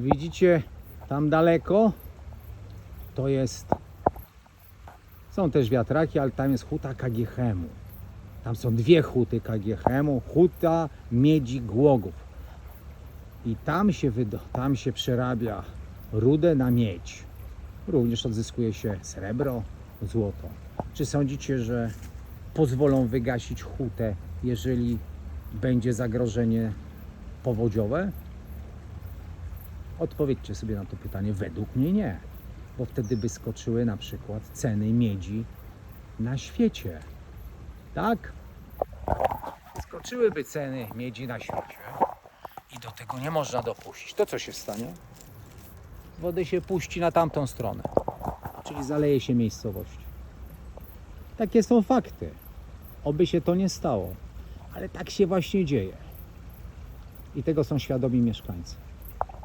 Widzicie tam daleko? To jest. Są też wiatraki, ale tam jest huta Kagiechemu. Tam są dwie huty Kagiechemu, huta Miedzi Głogów. I tam się, tam się przerabia rudę na miedź. Również odzyskuje się srebro, złoto. Czy sądzicie, że pozwolą wygasić hutę, jeżeli będzie zagrożenie powodziowe? Odpowiedzcie sobie na to pytanie. Według mnie nie, bo wtedy by skoczyły na przykład ceny miedzi na świecie. Tak? Skoczyłyby ceny miedzi na świecie i do tego nie można dopuścić. To co się stanie? Wodę się puści na tamtą stronę, czyli zaleje się miejscowość. Takie są fakty. Oby się to nie stało, ale tak się właśnie dzieje. I tego są świadomi mieszkańcy.